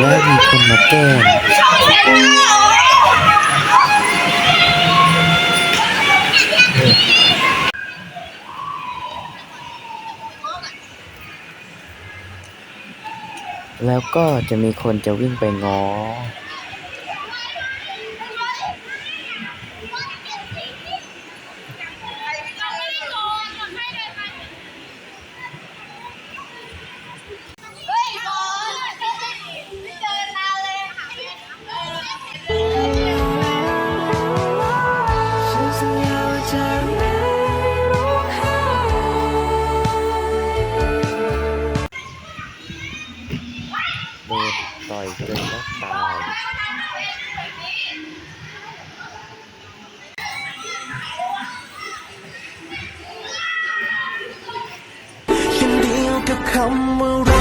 แล้วมีคนมาแกล้งแล้วก็จะมีคนจะวิ่งไปง้อ โดนต่อยจนน็อกตายฉันเดียวกับคำว่า